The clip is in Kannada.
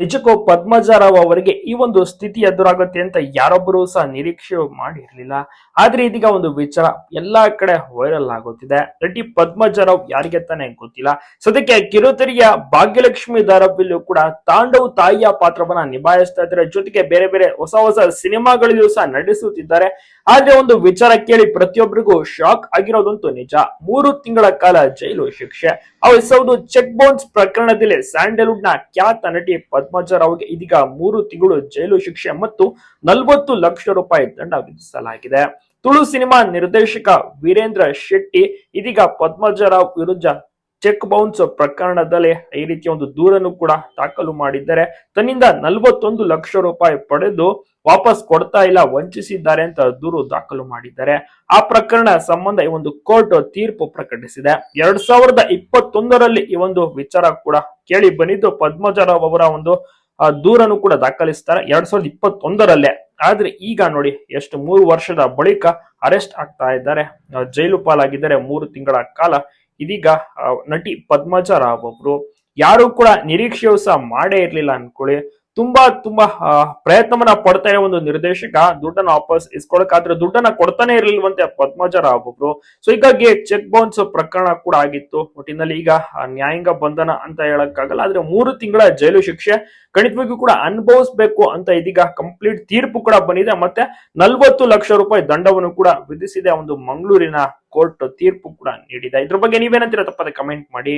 ನಿಜಕ್ಕೂ ಪದ್ಮಜರಾವ್ ಅವರಿಗೆ ಈ ಒಂದು ಸ್ಥಿತಿ ಎದುರಾಗುತ್ತೆ ಅಂತ ಯಾರೊಬ್ಬರು ಸಹ ನಿರೀಕ್ಷೆ ಮಾಡಿರಲಿಲ್ಲ. ಆದ್ರೆ ಇದೀಗ ಒಂದು ವಿಚಾರ ಎಲ್ಲಾ ಕಡೆ ವೈರಲ್ ಆಗುತ್ತಿದೆ. ನಟಿ ಪದ್ಮಜರಾವ್ ಯಾರಿಗೆ ತಾನೇ ಗೊತ್ತಿಲ್ಲ. ಸದ್ಯಕ್ಕೆ ಕಿರುತೆರೆಯ ಭಾಗ್ಯಲಕ್ಷ್ಮಿ ಧಾರಾವಾಹಿಯಲ್ಲೂ ಕೂಡ ತಾಂಡವ್ ತಾಯಿಯ ಪಾತ್ರವನ್ನ ನಿಭಾಯಿಸ್ತಾ ಇದ್ದಾರೆ. ಜೊತೆಗೆ ಬೇರೆ ಬೇರೆ ಹೊಸ ಹೊಸ ಸಿನಿಮಾಗಳಲ್ಲೂ ಸಹ ನಟಿಸುತ್ತಿದ್ದಾರೆ. ಆದ್ರೆ ಒಂದು ವಿಚಾರ ಕೇಳಿ ಪ್ರತಿಯೊಬ್ಬರಿಗೂ ಶಾಕ್ ಆಗಿರೋದಂತೂ ನಿಜ. ಮೂರು ತಿಂಗಳ ಕಾಲ ಜೈಲು ಶಿಕ್ಷೆ. ಸೌದು ಚೆಕ್ ಬೌನ್ಸ್ ಪ್ರಕರಣದಲ್ಲಿ ಸ್ಯಾಂಡಲ್ವುಡ್ನ ಖ್ಯಾತ ನಟಿ ಪದ್ಮಜರಾವ್ಗೆ ಇದೀಗ ಮೂರು ತಿಂಗಳು ಜೈಲು ಶಿಕ್ಷೆ ಮತ್ತು ನಲವತ್ತು ಲಕ್ಷ ರೂಪಾಯಿ ದಂಡ ವಿಧಿಸಲಾಗಿದೆ. ತುಳು ಸಿನಿಮಾ ನಿರ್ದೇಶಕ ವೀರೇಂದ್ರ ಶೆಟ್ಟಿ, ಇದೀಗ ಪದ್ಮಜರಾವ್ ವಿರುದ್ಧ ಚೆಕ್ ಬೌನ್ಸ್ ಪ್ರಕರಣದಲ್ಲಿ ಈ ರೀತಿಯ ಒಂದು ದೂರನ್ನು ಕೂಡ ದಾಖಲು ಮಾಡಿದ್ದಾರೆ. ತನ್ನಿಂದ ನಲವತ್ತೊಂದು ಲಕ್ಷ ರೂಪಾಯಿ ಪಡೆದು ವಾಪಸ್ ಕೊಡ್ತಾ ಇಲ್ಲ, ವಂಚಿಸಿದ್ದಾರೆ ಅಂತ ದೂರು ದಾಖಲು ಮಾಡಿದ್ದಾರೆ. ಆ ಪ್ರಕರಣ ಸಂಬಂಧ ಈ ಒಂದು ಕೋರ್ಟ್ ತೀರ್ಪು ಪ್ರಕಟಿಸಿದೆ. ಎರಡ್ ಸಾವಿರದ ಇಪ್ಪತ್ತೊಂದರಲ್ಲಿ ಈ ಒಂದು ವಿಚಾರ ಕೂಡ ಕೇಳಿ ಬಂದಿದ್ದು, ಪದ್ಮಜರಾವ್ ಅವರ ಒಂದು ದೂರನ್ನು ಕೂಡ ದಾಖಲಿಸ್ತಾರೆ ಎರಡ್ ಸಾವಿರದ ಇಪ್ಪತ್ತೊಂದರಲ್ಲೇ. ಆದ್ರೆ ಈಗ ನೋಡಿ ಎಷ್ಟು ಮೂರು ವರ್ಷದ ಬಳಿಕ ಅರೆಸ್ಟ್ ಆಗ್ತಾ ಇದ್ದಾರೆ. ಜೈಲು ಪಾಲಾಗಿದ್ದಾರೆ ಮೂರು ತಿಂಗಳ ಕಾಲ ಇದೀಗ ನಟಿ ನಟಿ ಪದ್ಮಜರಾವ್ ಅವರು ಯಾರು ಕೂಡ ನಿರೀಕ್ಷೆಯೂ ಸಹ ಮಾಡೇ ಇರ್ಲಿಲ್ಲ ಅನ್ಕೊಳ್ಳಿ. ತುಂಬಾ ತುಂಬಾ ಪ್ರಯತ್ನವನ್ನ ಪಡ್ತಾ ಇರೋ ಒಂದು ನಿರ್ದೇಶಕ ದುಡ್ಡನ್ನ ವಾಪಸ್ ಇಸ್ಕೊಳಕಾದ್ರೆ ದುಡ್ಡನ್ನ ಕೊಡ್ತಾನೆ ಇರ್ಲಿಲ್ವಂತೆ ಪದ್ಮಜರಾವ್ ಒಬ್ರು. ಸೊ ಹೀಗಾಗಿ ಚೆಕ್ ಬೌನ್ಸ್ ಪ್ರಕರಣ ಕೂಡ ಆಗಿತ್ತು. ಒಟ್ಟಿನಲ್ಲಿ ಈಗ ನ್ಯಾಯಾಂಗ ಬಂಧನ ಅಂತ ಹೇಳಕ್ಕಾಗಲ್ಲ, ಆದ್ರೆ ಮೂರು ತಿಂಗಳ ಜೈಲು ಶಿಕ್ಷೆ ಖಂಡಿತವಾಗಿಯೂ ಕೂಡ ಅನುಭವಿಸ್ಬೇಕು ಅಂತ ಇದೀಗ ಕಂಪ್ಲೀಟ್ ತೀರ್ಪು ಕೂಡ ಬಂದಿದೆ. ಮತ್ತೆ ನಲ್ವತ್ತು ಲಕ್ಷ ರೂಪಾಯಿ ದಂಡವನ್ನು ಕೂಡ ವಿಧಿಸಿದೆ. ಒಂದು ಮಂಗಳೂರಿನ ಕೋರ್ಟ್ ತೀರ್ಪು ಕೂಡ ನೀಡಿದೆ. ಇದ್ರ ಬಗ್ಗೆ ನೀವೇನಂತೀರ? ತಪ್ಪದೆ ಕಮೆಂಟ್ ಮಾಡಿ.